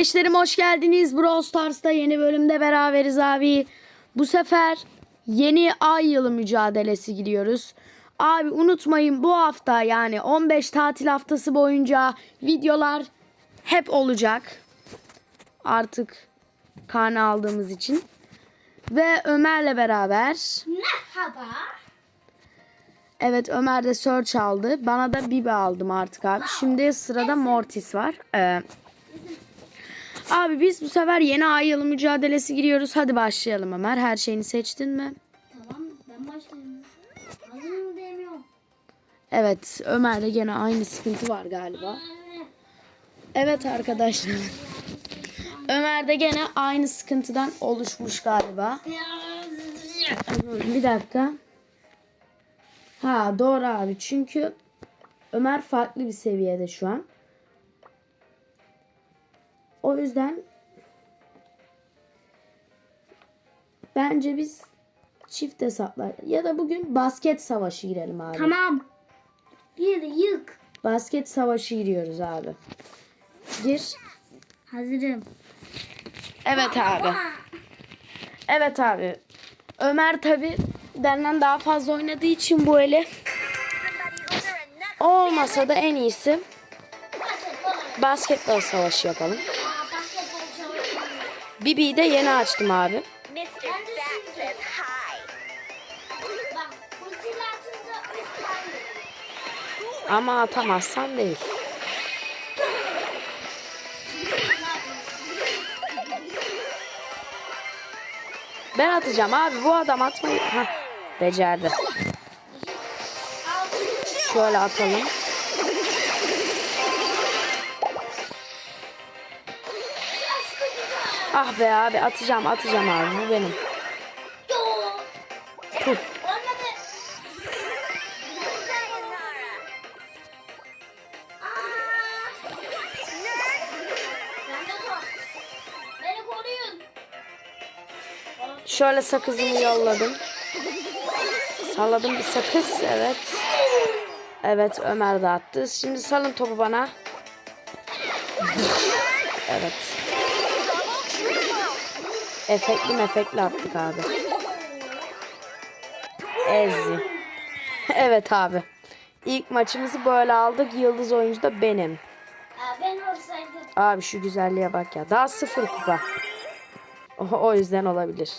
Kardeşlerim hoş geldiniz. Brawl Stars'ta yeni bölümde beraberiz abi. Bu sefer yeni ay yılı mücadelesi gidiyoruz. Abi unutmayın bu hafta yani 15 tatil haftası boyunca videolar hep olacak. Artık karne aldığımız için. Ve Ömer'le beraber. Merhaba. Evet Ömer de Search aldı. Bana da Bibi aldım artık abi. Şimdi sırada Mortis var. Ee, abi biz bu sefer yeni ay yılı mücadelesi giriyoruz. Hadi başlayalım Ömer. Her şeyini seçtin mi? Tamam ben başlayayım. Hazırım demiyorum. Evet Ömer'de gene aynı sıkıntı var galiba. Evet arkadaşlar. Ömer'de gene aynı sıkıntıdan oluşmuş galiba. Bir dakika. Ha doğru abi çünkü Ömer farklı bir seviyede şu an. O yüzden bence biz çift hesaplar ya da bugün basket savaşı girelim abi. Tamam. Bir yık. Basket savaşı giriyoruz abi. Gir. Hazırım. Evet abi. Evet abi. Ömer tabi benden daha fazla oynadığı için bu eli olmasa da en iyisi basketbol savaşı yapalım. Bibi'yi de yeni açtım abi. Ama atamazsan değil. Ben atacağım abi. Bu adam atmayı... Heh, becerdi. Şöyle atalım. Ah be abi atacağım atacağım abi bu benim. Tut. Şöyle sakızımı yolladım. Salladım bir sakız. Evet. Evet Ömer de attı. Şimdi salın topu bana. Evet. Efektli mefekli attık abi. Ezi. Evet abi. İlk maçımızı böyle aldık. Yıldız oyuncu da benim. Ben olsaydım. Abi şu güzelliğe bak ya. Daha sıfır kupa. O, o yüzden olabilir.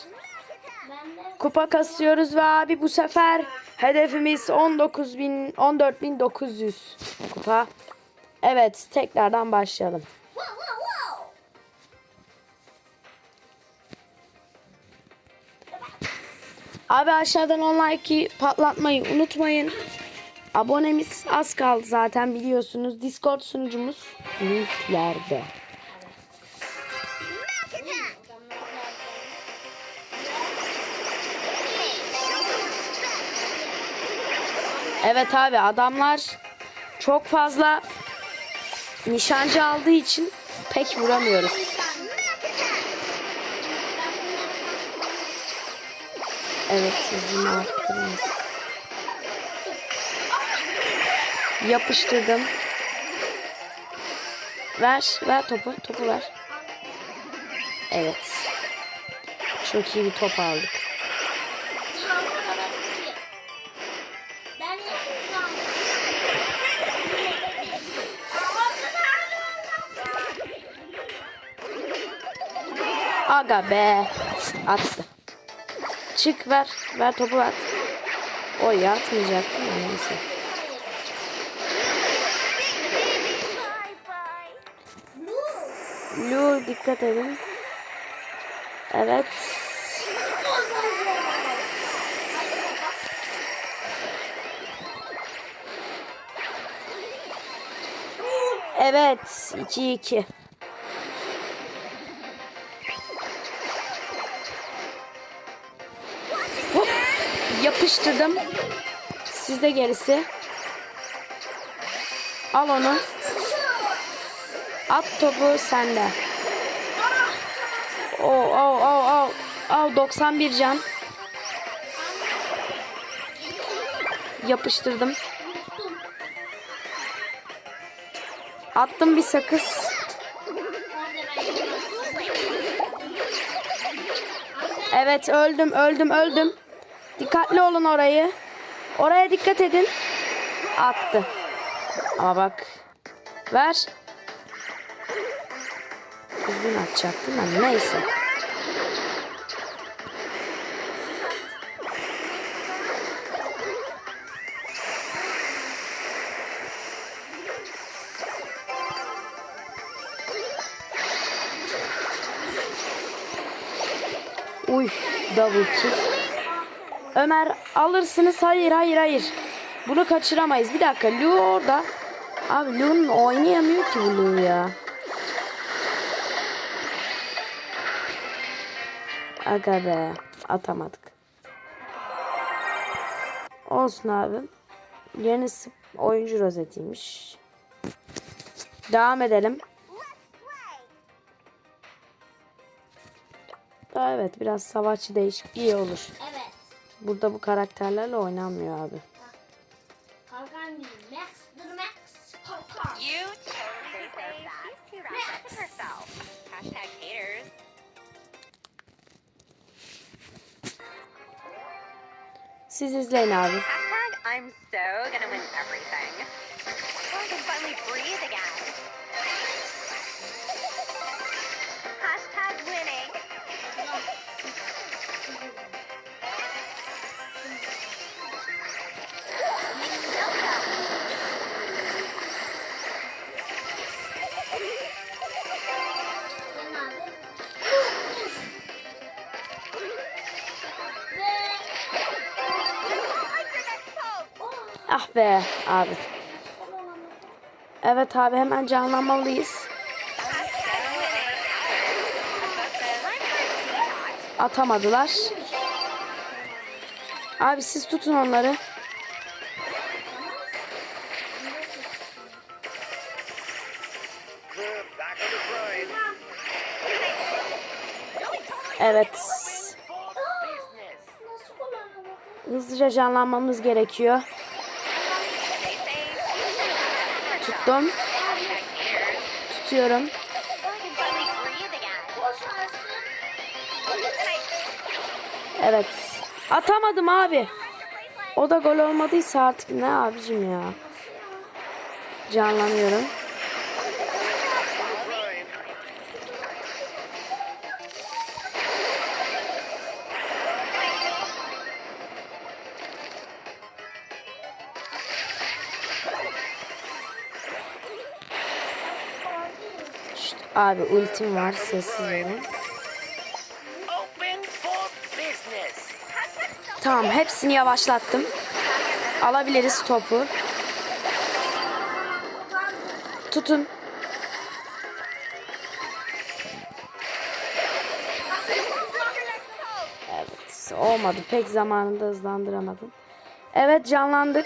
Kupa kasıyoruz ve abi bu sefer hedefimiz 19.000 14.900 kupa. Evet tekrardan başlayalım. Abi aşağıdan on like'ı patlatmayı unutmayın. Abonemiz az kaldı zaten biliyorsunuz. Discord sunucumuz linklerde. Evet abi adamlar çok fazla nişancı aldığı için pek vuramıyoruz. Evet sizin arttırınız. Yapıştırdım. Ver, ver topu, topu ver. Evet. Çok iyi bir top aldık. Aga be. Attı. Çık ver. Ver topu ver. O ya atmayacaktım da neyse. Bye bye. Lu dikkat edin. Evet. Evet. 2-2. Yapıştırdım. Sizde gerisi. Al onu. At topu sende. O o o o o 91 can. Yapıştırdım. Attım bir sakız. Evet öldüm öldüm öldüm. Dikkatli olun orayı. Oraya dikkat edin. Attı. Ama bak. Ver. Düzgün atacaktım ama neyse. Uy double kill. Ömer alırsınız. Hayır hayır hayır. Bunu kaçıramayız. Bir dakika Lu orada. Abi Lu'nun oynayamıyor ki bu Lu ya. Aga be. Atamadık. Olsun abi. Yeni oyuncu rozetiymiş. Devam edelim. Evet biraz savaşçı değişik iyi olur. Evet. Burada bu karakterlerle oynanmıyor abi. Siz izleyin abi. I'm so gonna win everything. I can finally breathe again. Ah be abi. Evet abi hemen canlanmalıyız. Atamadılar. Abi siz tutun onları. Evet. Hızlıca canlanmamız gerekiyor. Tuttum. Tutuyorum. Evet. Atamadım abi. O da gol olmadıysa artık ne abicim ya. Canlanıyorum. Abi ultim var sessiz olun. Tamam hepsini yavaşlattım. Alabiliriz topu. Tutun. Evet olmadı pek zamanında hızlandıramadım. Evet canlandık.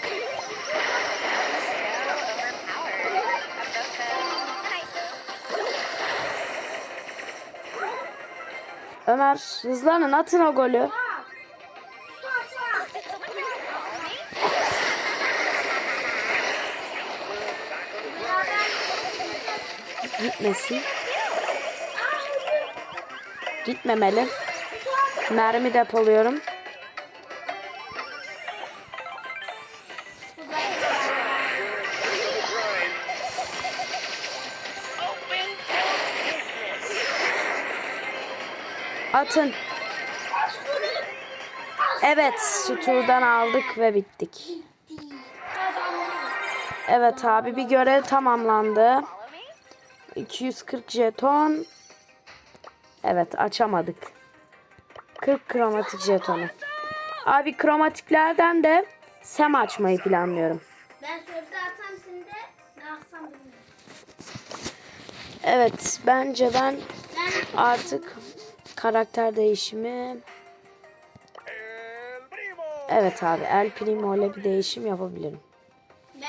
Ömer hızlanın atın o golü. Gitmesin. Gitmemeli. Mermi depoluyorum. Atın. Evet, şu turdan aldık ve bittik. Evet abi bir görev tamamlandı. 240 jeton. Evet açamadık. 40 kromatik jetonu. Abi kromatiklerden de sem açmayı planlıyorum. Ben sözde atsam seni de ne bilmiyorum. Evet bence ben Ben artık karakter değişimi. Evet abi El Primo ile bir değişim yapabilirim. ben.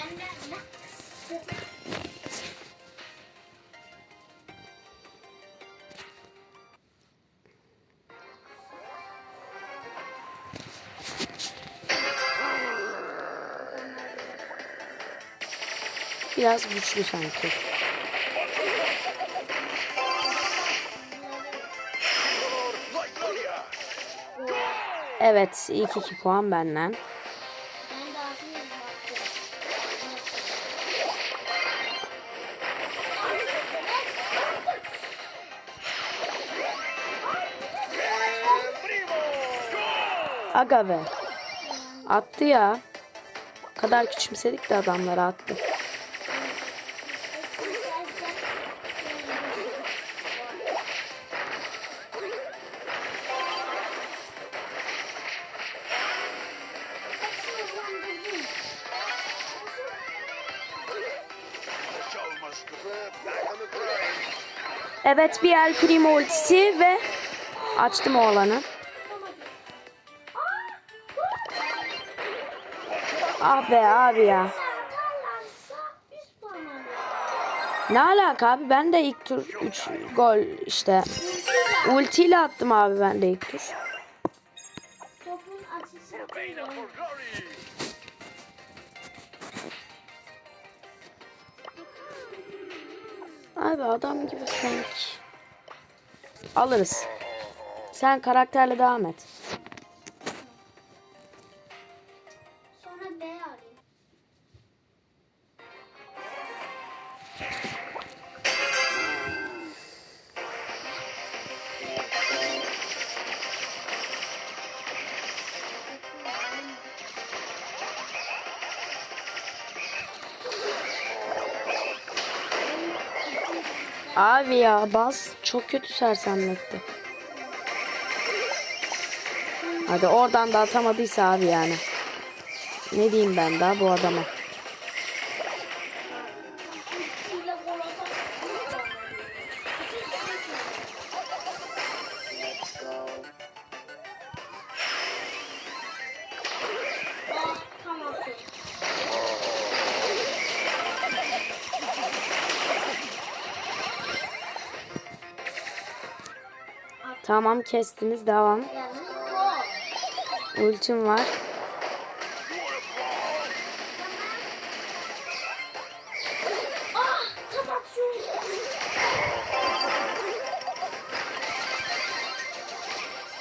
Biraz güçlü sanki. Evet ilk iki puan benden. Aga. Attı ya. O kadar küçümsedik de adamları attı. Evet bir El Primo ultisi ve açtım o alanı. Ah be abi ya. Ne alaka abi ben de ilk tur 3 gol işte. Ultiyle attım abi ben de ilk tur. Topun atışı Abi adam gibi Frank. Alırız. Sen karakterle devam et. sonra B arayayım. Abi ya bas çok kötü sersemletti. Hadi oradan da atamadıysa abi yani. Ne diyeyim ben daha bu adama. Tamam kestiniz devam. Ultim var.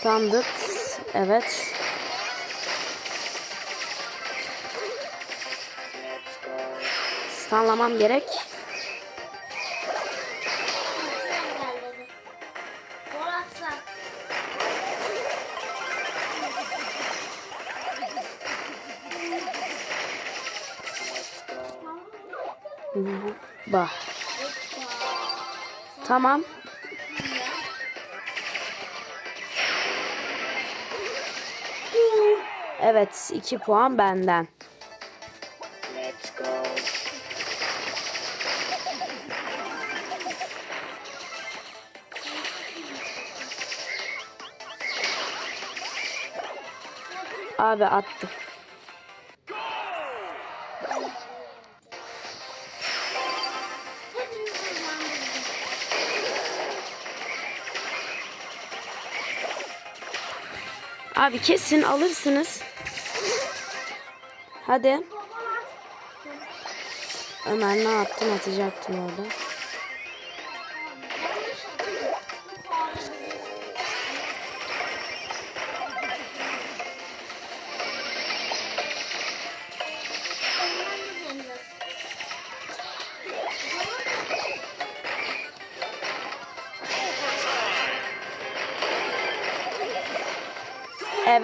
Standart. Evet. Stanlamam gerek. Bah. Tamam. Evet 2 puan benden. Abi attı. Abi kesin alırsınız. Hadi. Ömer ne yaptın atacaktın orada.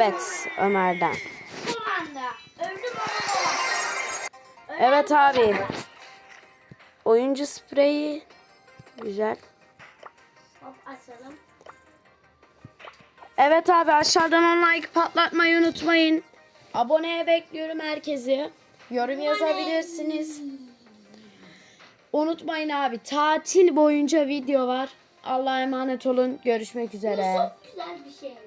Evet Ömer'den. Evet abi. Oyuncu spreyi güzel. Evet abi aşağıdan on like patlatmayı unutmayın. Aboneye bekliyorum herkesi. Yorum yazabilirsiniz. Unutmayın abi tatil boyunca video var. Allah'a emanet olun. Görüşmek üzere. Çok güzel bir şey.